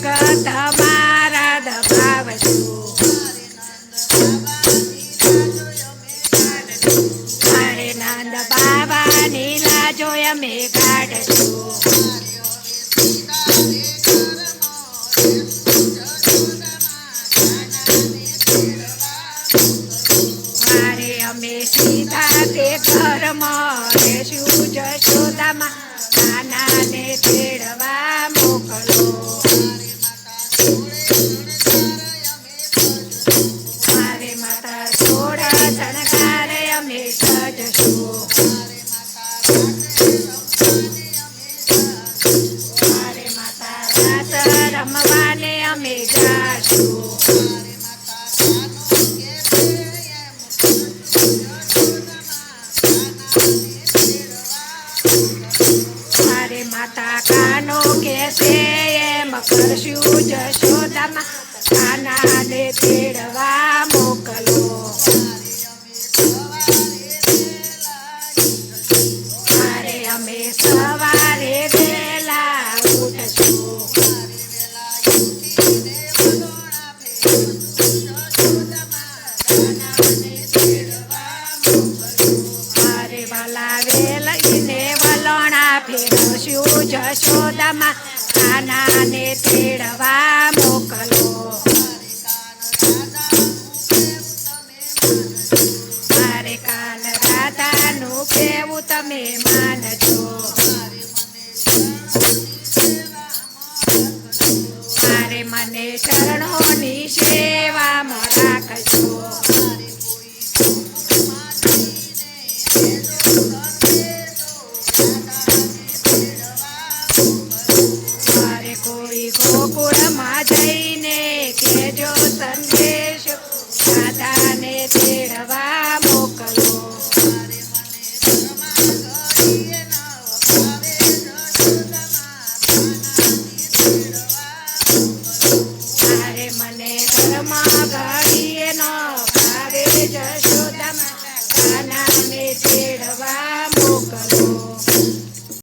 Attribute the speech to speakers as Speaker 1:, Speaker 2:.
Speaker 1: ભગત મારા દબાવશો અમે કાઢશું મારે અમે સીધા તે ઘરમાં જશો જશોદામાં નાના ને તે માતા રાત રમવાને અમે જાશું મારે માતા કાનો કેસે એમ કરશું જશોદામાં ફેરવશું જશોદામાં por amada e